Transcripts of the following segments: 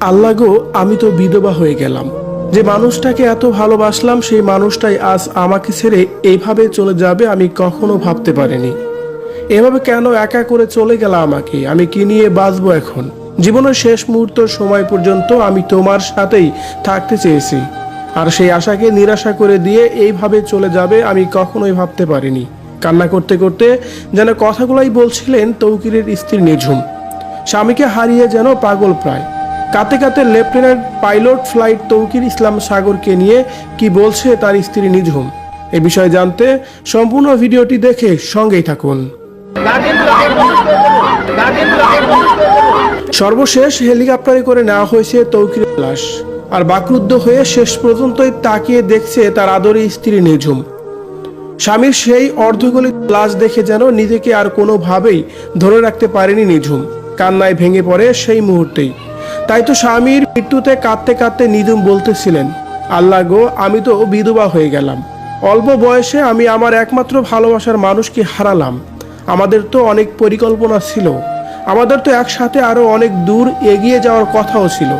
আল্লাহ গো, আমি তো বিধবা হয়ে গেলাম। যে মানুষটাকে এত ভালোবাসলাম, সেই মানুষটাই আজ আমাকে ছেড়ে এইভাবে চলে যাবে আমি কখনো ভাবতে পারিনি। এভাবে কেন একা করে চলে গেল আমাকে? আমি কি নিয়ে বাঁচবো এখন? জীবনের শেষ মুহূর্ত সময় পর্যন্ত আমি তোমার সাথেই থাকতে চেয়েছি। আর সেই আশাকে নিরাশা করে দিয়ে এইভাবে চলে যাবে আমি কখনোই ভাবতে পারিনি। কান্না করতে করতে যেন কথাগুলাই বলছিলেন তৌকিরের স্ত্রী নিঝুম। স্বামীকে হারিয়ে যেন পাগল প্রায়। কাতে কাতে lieutenant pilot flight Tauqir Islam সাগরকে নিয়ে কি বলছে তার স্ত্রী নিঝুম? এ বিষয়ে জানতে সম্পূর্ণ ভিডিওটি দেখে সঙ্গেই থাকুন। সর্বশেষ হেলিকপ্টারে করে নেওয়া হয়েছে তৌকিরের লাশ। আর বাকরুদ্ধ হয়ে শেষ পর্যন্তই তাকিয়ে দেখছে তার আদরে স্ত্রী নিঝুম। স্বামীর সেই অর্ধগলিত লাশ দেখে যেন নিজেকে আর কোনোভাবেই ধরে রাখতে পারেনি নিঝুম। কান্নায় ভেঙে পড়ে সেই মুহূর্তেই। তাই তো স্বামীর মৃত্যুতে কাঁদতে কাঁদতে নিঝুম বলতেছিলেন, আল্লাহ গো, আমি তো বিধবা হয়ে গেলাম। অল্প বয়সে আমি আমার একমাত্র ভালোবাসার মানুষকে হারালাম। আমাদের তো অনেক পরিকল্পনা ছিল। আমাদের তো একসাথে আরও অনেক দূর এগিয়ে যাওয়ার কথাও ছিল।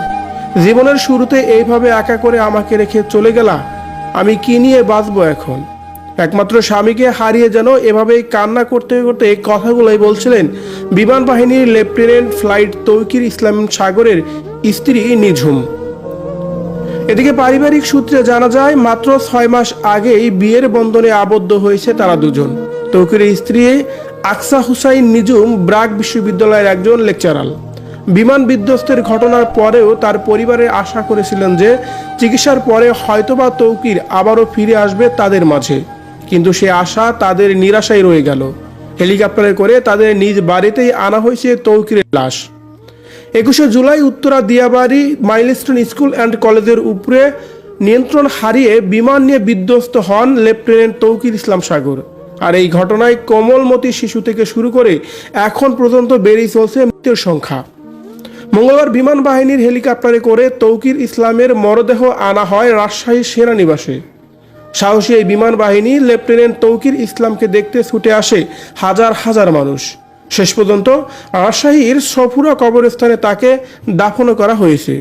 জীবনের শুরুতে এইভাবে একা করে আমাকে রেখে চলে গেলা? আমি কি নিয়ে বাঁচবো এখন? একমাত্র স্বামীকে হারিয়ে যেন এভাবেই কান্না করতে করতে এই কথাগুলোই বলছিলেন বিমান বাহিনীর লেফটেন্যান্ট ফ্লাইট তৌকির ইসলাম সাগরের স্ত্রী নিঝুম। এদিকে পারিবারিক সূত্রে জানা যায়, মাত্র ছয় মাস আগেই বিয়ের বন্ধনে আবদ্ধ হয়েছে তারা দুজন। তৌকিরের স্ত্রী আকসা হুসাইন নিজুম ব্রাক বিশ্ববিদ্যালয়ের একজন লেকচারাল। বিমান বিধ্বস্তের ঘটনার পরেও তার পরিবারে আশা করেছিলেন যে, চিকিৎসার পরে হয়তোবা তৌকির আবারও ফিরে আসবে তাদের মাঝে। কিন্তু সে আশা তাদের নিরাশায় রয়ে গেল। হেলিকপ্টারে করে তাদের নিজ বাড়িতেই আনা হয়েছে তৌকিরের লাশ। একুশে July Uttara Diabari milestone school and কলেজের উপরে নিয়ন্ত্রণ হারিয়ে বিমান নিয়ে বিধ্বস্ত হন লেফটেন্যান্ট তৌকির ইসলাম সাগর। আর এই ঘটনায় কোমলমতি শিশু থেকে শুরু করে এখন পর্যন্ত বেড়েই চলছে মৃত্যুর সংখ্যা। মঙ্গলবার বিমান বাহিনীর হেলিকপ্টারে করে তৌকির ইসলামের মরদেহ আনা হয় রাজশাহী সেনানিবাসে। সাহসী এই বিমান বাহিনী লেফটেন্যান্ট তৌকির ইসলামকে দেখতে ছুটে আসে হাজার হাজার মানুষ। শেষ পর্যন্ত রাজশাহীর সফুরা কবরস্থানে তাকে দাফনও করা হয়েছে।